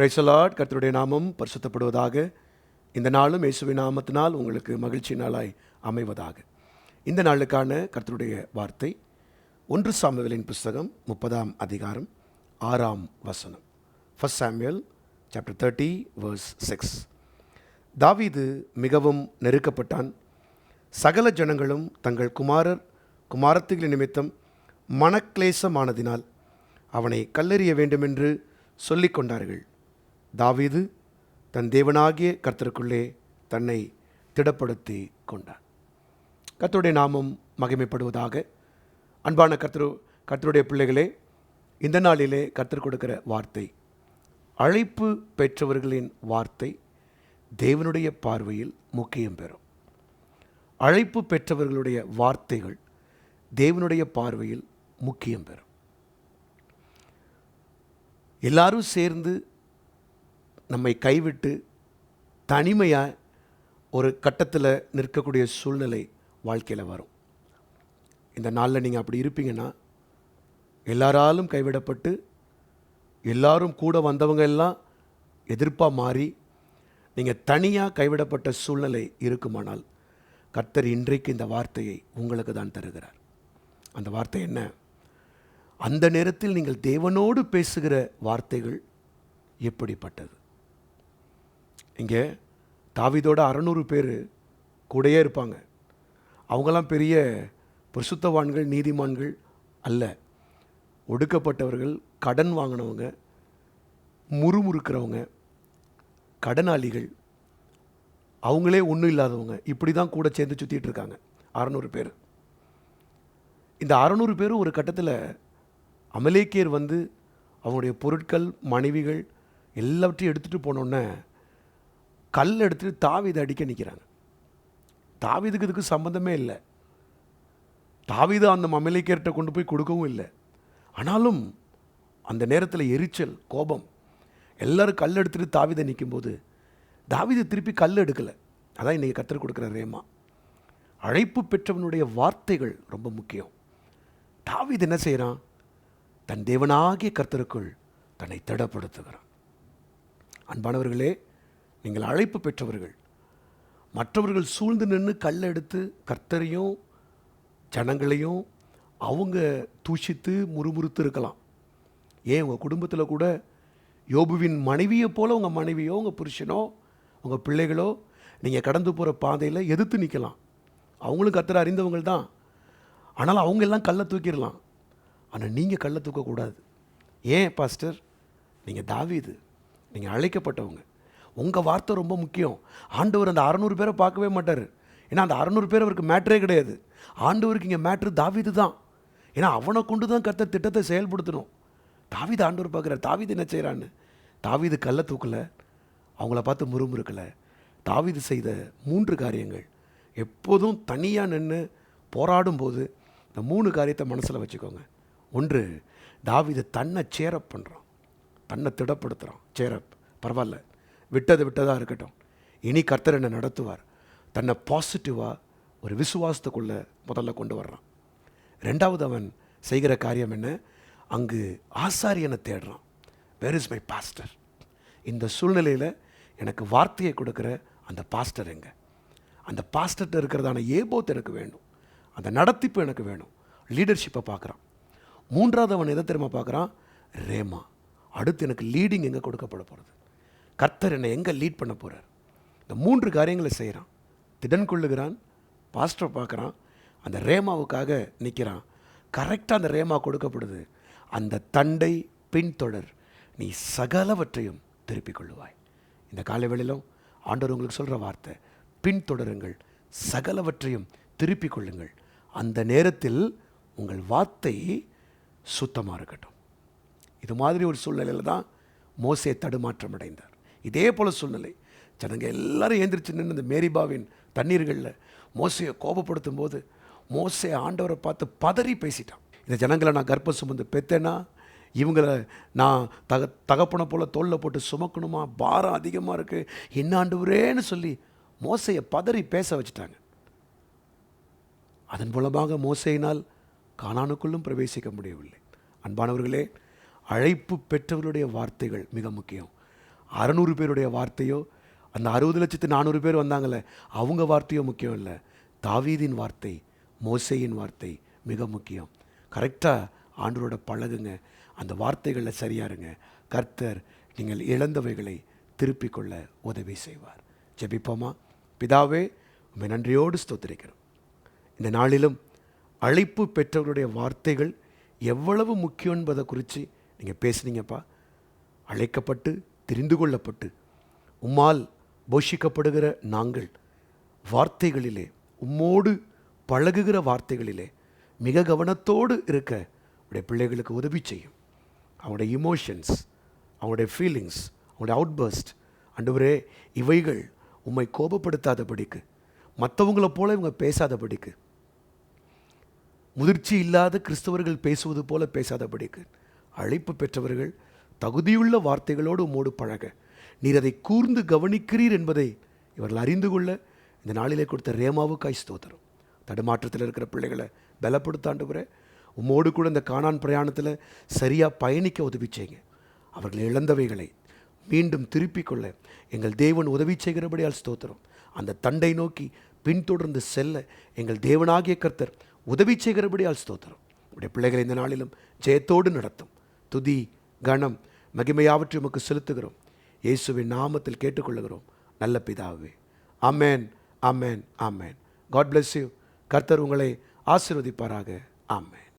பிரைசலாட் கர்த்தருடைய நாமம் பரிசுத்தப்படுவதாக. இந்த நாளும் இயேசுவின் நாமத்தினால் உங்களுக்கு மகிழ்ச்சி நாளாய் அமைவதாக. இந்த நாளுக்கான கர்த்தருடைய வார்த்தை ஒன்று சாமுவேலின் புஸ்தகம் முப்பதாம் அதிகாரம் ஆறாம் வசனம். First Samuel chapter thirty verse six தாவீது மிகவும் நெருக்கப்பட்டான். சகல ஜனங்களும் தங்கள் குமாரர் குமாரத்திகள் நிமித்தம் மனக்லேசமானதினால் அவனை கல்லெறிய வேண்டுமென்று சொல்லிக் கொண்டார்கள் தாவீது தன் தேவனாகிய கர்த்தருக்குள்ளே தன்னை திடப்படுத்தி கொண்டான் கர்த்தருடைய நாமம் மகிமைப்படுவதாக. அன்பான கர்த்தரு கர்த்தருடைய பிள்ளைகளே இந்த நாளிலே கர்த்தர் கொடுக்கிற வார்த்தை அழைப்பு பெற்றவர்களின் வார்த்தை தேவனுடைய பார்வையில் முக்கியம் பெறும். அழைப்பு பெற்றவர்களுடைய வார்த்தைகள் தேவனுடைய பார்வையில் முக்கியம் பெறும். எல்லாரும் சேர்ந்து நம்மை கைவிட்டு தனிமையாக ஒரு கட்டத்தில் நிற்கக்கூடிய சூழ்நிலை வாழ்க்கையில் வரும். இந்த நாளில் நீங்கள் அப்படி இருப்பீங்கன்னா எல்லாராலும் கைவிடப்பட்டு எல்லாரும் கூட வந்தவங்க எல்லாம் எதிர்ப்பாக மாறி நீங்கள் தனியாக கைவிடப்பட்ட சூழ்நிலை இருக்குமானால் கர்த்தர் இன்றைக்கு இந்த வார்த்தையை உங்களுக்கு தான் தருகிறார். அந்த வார்த்தை என்ன? அந்த நேரத்தில் நீங்கள் தேவனோடு பேசுகிற வார்த்தைகள் எப்படிப்பட்டது? இங்கே தாவிதோட அறநூறு பேர் கூடயே இருப்பாங்க. அவங்களாம் பெரிய பிரசுத்தவான்கள் நீதிமான்கள் அல்ல. ஒடுக்கப்பட்டவர்கள் கடன் வாங்கினவங்க முறுமுறுக்கிறவங்க கடனாளிகள். அவங்களே ஒன்றும் இல்லாதவங்க. இப்படி தான் கூட சேர்ந்து சுற்றிட்டு இருக்காங்க. அறநூறு பேர். இந்த அறநூறு பேரும் ஒரு கட்டத்தில் அமலேக்கியர் வந்து அவங்களுடைய பொருட்கள் மனைவிகள் எல்லாவற்றையும் எடுத்துகிட்டு போனோன்னே கல் எடுத்துகிட்டு தாவிதை அடிக்க நிற்கிறாங்க தாவிதுக்கு இதுக்கு சம்மந்தமே இல்லை. தாவீது அந்த மமலிக்கர்கிட்ட கொண்டு போய் கொடுக்கவும் இல்லை. ஆனாலும் அந்த நேரத்தில் எரிச்சல் கோபம் எல்லோரும் கல் எடுத்துகிட்டு தாவிதை நிற்கும்போது தாவீது திருப்பி கல் எடுக்கலை. அதான் இன்றைக்கி கற்றுக் கொடுக்குற ரேமா. அழைப்பு பெற்றவனுடைய வார்த்தைகள் ரொம்ப முக்கியம். தாவிது என்ன செய்கிறான் தன் தேவனாகிய கர்த்தருக்குள் தன்னை திடப்படுத்துகிறான். அன்பானவர்களே நீங்கள் அழைப்பு பெற்றவர்கள். மற்றவர்கள் சூழ்ந்து நின்று கல் எடுத்து கர்த்தரையும் ஜனங்களையும் அவங்க தூஷித்து முறுமுறுத்து இருக்கலாம். ஏன் உங்கள் குடும்பத்தில் கூட யோபுவின் மனைவியை போல் உங்கள் மனைவியோ உங்கள் புருஷனோ உங்கள் பிள்ளைகளோ நீங்கள் கடந்து போகிற பாதையில் எதிர்த்து நிற்கலாம் அவங்களும் கர்த்தரை அறிந்தவங்க தான். ஆனால் அவங்க எல்லாம் கல்லை தூக்கிடலாம். ஆனால் நீங்கள் கல்லை தூக்கக்கூடாது. ஏன் பாஸ்டர்? நீங்கள் தாவீது. நீங்கள் அழைக்கப்பட்டவங்க. உங்கள் வார்த்தை ரொம்ப முக்கியம். ஆண்டவர் அந்த அறநூறு பேரை பார்க்கவே மாட்டார். ஏன்னா அந்த அறநூறு பேர் அவருக்கு மேட்ரே கிடையாது. ஆண்டவருக்கு இங்கே மேட்ரு தாவிது தான். ஏன்னா அவனை கொண்டு தான் கத்த திட்டத்தை செயல்படுத்தணும். தாவிது ஆண்டவர் பார்க்குறாரு தாவிது என்ன செய்கிறான்னு தாவிது கல்லை தூக்கலை. அவங்கள பார்த்து முறுமுறுக்கலை. தாவிது செய்த மூன்று காரியங்கள். எப்போதும் தனியாக நின்று போராடும் போது இந்த மூணு காரியத்தை மனசில் வச்சுக்கோங்க. ஒன்று தாவிதை தன்னை சேரப் பண்ணுறான் தன்னை திடப்படுத்துகிறான் சேரப் பரவாயில்ல. விட்டது விட்டதாக இருக்கட்டும். இனி கர்த்தர் என்னை நடத்துவார். தன்னை பாசிட்டிவாக ஒரு விசுவாசத்துக்குள்ளே முதல்ல கொண்டு வர்றான். ரெண்டாவது அவன் செய்கிற காரியம் என்ன? அங்கு ஆசாரியனை தேடுறான். வேர் இஸ் மை பாஸ்டர் இந்த சூழ்நிலையில் எனக்கு வார்த்தையை கொடுக்குற அந்த பாஸ்டர் எங்கே? அந்த பாஸ்டர்கிட்ட இருக்கிறதான ஏபோத் எனக்கு வேணும். அந்த நடத்திப்பு எனக்கு வேணும். லீடர்ஷிப்பை பார்க்குறான். மூன்றாவது அவன் எதை தெரியுமா பார்க்குறான்? ரேமா. அடுத்து எனக்கு லீடிங் எங்கே கொடுக்கப்பட போகிறது கர்த்தர் என்னை எங்கே லீட் பண்ண போகிறார் இந்த மூன்று காரியங்களை செய்கிறான் திடன் கொள்ளுகிறான் பாஸ்டர் பார்க்குறான் அந்த ரேமாவுக்காக நிற்கிறான் கரெக்டாக அந்த ரேமா கொடுக்கப்படுது. அந்த தண்டை பின்தொடர் நீ சகலவற்றையும் திருப்பிக் கொள்ளுவாய். இந்த காலைவேளையிலும் ஆண்டவர் உங்களுக்கு சொல்கிற வார்த்தை பின்தொடருங்கள் சகலவற்றையும் திருப்பிக் கொள்ளுங்கள். அந்த நேரத்தில் உங்கள் வார்த்தை சுத்தமாக இருக்கட்டும். இது மாதிரி ஒரு சூழ்நிலையில் தான் மோசே தடுமாற்றம் அடைந்தார். இதே போல் சூழ்நிலை. ஜனங்க எல்லாரும் ஏந்திரிச்சு நின்று இந்த மேரிபாவின் தண்ணீர்களில் மோசையை கோபப்படுத்தும் போது மோசையை ஆண்டவரை பார்த்து பதறி பேசிட்டான். இந்த ஜனங்களை நான் கர்ப்ப சுமந்து பெத்தேன்னா இவங்களை நான் தக தகப்பனை போல் தோளில் போட்டு சுமக்கணுமா? பாரம் அதிகமாக இருக்குது இன்னாண்டுவரேன்னு சொல்லி மோசையை பதறி பேச வச்சுட்டாங்க. அதன் மூலமாக மோசையினால் காணானுக்குள்ளும் பிரவேசிக்க முடியவில்லை. அன்பானவர்களே அழைப்பு பெற்றவர்களுடைய வார்த்தைகள் மிக முக்கியம். அறநூறு பேருடைய வார்த்தையோ அந்த அறுபது லட்சத்து நானூறு பேர் வந்தாங்களே அவங்க வார்த்தையோ முக்கியம் இல்லை. தாவீதின் வார்த்தை மோசேயின் வார்த்தை மிக முக்கியம். கரெக்டாக ஆண்டோரோட பழகுங்க. அந்த வார்த்தைகளில் சரியாருங்க கர்த்தர் நீங்கள் இழந்தவைகளை திருப்பிக் கொள்ள உதவி செய்வார். ஜெபிப்போமா? பிதாவே உண்மை நன்றியோடு ஸ்தோத்திரிக்கிறோம். இந்த நாளிலும் அழைப்பு பெற்றவருடைய வார்த்தைகள் எவ்வளவு முக்கியம் என்பதை குறித்து நீங்கள் பேசுனீங்கப்பா. அழைக்கப்பட்டு தெரிந்து கொள்ளப்பட்டு உம்மால் போஷிக்கப்படுகிற நாங்கள் வார்த்தைகளிலே உம்மோடு பழகுகிற வார்த்தைகளிலே மிக கவனத்தோடு இருக்க அவருடைய பிள்ளைகளுக்கு உதவி செய்யும். அவனுடைய இமோஷன்ஸ் அவனுடைய ஃபீலிங்ஸ் அவனுடைய அவுட்பர்ஸ்ட் அண்டுவரே இவைகள் உம்மை கோபப்படுத்தாதபடிக்கு மற்றவங்கள போல இவங்க பேசாதபடிக்கு முதிர்ச்சி இல்லாத கிறிஸ்தவர்கள் பேசுவது போல பேசாதபடிக்கு அழைப்பு பெற்றவர்கள் தகுதியுள்ள வார்த்தைகளோடு உம்மோடு பழக. நீர் அதை கூர்ந்து கவனிக்கிறீர் என்பதை இவர்கள் அறிந்து கொள்ள இந்த நாளிலே கொடுத்த ரேமாவுக்காய் ஸ்தோத்திரம். தடுமாற்றத்தில் இருக்கிற பிள்ளைகளை பலப்படுத்தாண்டுகிற உம்மோடு கூட இந்த காணான் பிரயாணத்தில் சரியாக பயணிக்க உதவி செய்யுங்க. அவர்கள் இழந்தவைகளை மீண்டும் திருப்பிக் கொள்ள எங்கள் தேவன் உதவி செய்கிறபடியால் ஸ்தோத்திரம். அந்த தண்டை நோக்கி பின்தொடர்ந்து செல்ல எங்கள் தேவனாகிய கர்த்தர் உதவி செய்கிறபடியால் ஸ்தோத்திரம். உடைய பிள்ளைகளை இந்த நாளிலும் ஜெயத்தோடு நடத்தும். துதி கணம் மகிமையாவற்றை உமக்கு செலுத்துகிறோம். இயேசுவின் நாமத்தில் கேட்டுக்கொள்ளுகிறோம். நல்ல பிதாவே. அமேன் அமேன் அமேன் காட் bless யூ கர்த்தர் உங்களை ஆசீர்வதிப்பாராக. ஆமேன்.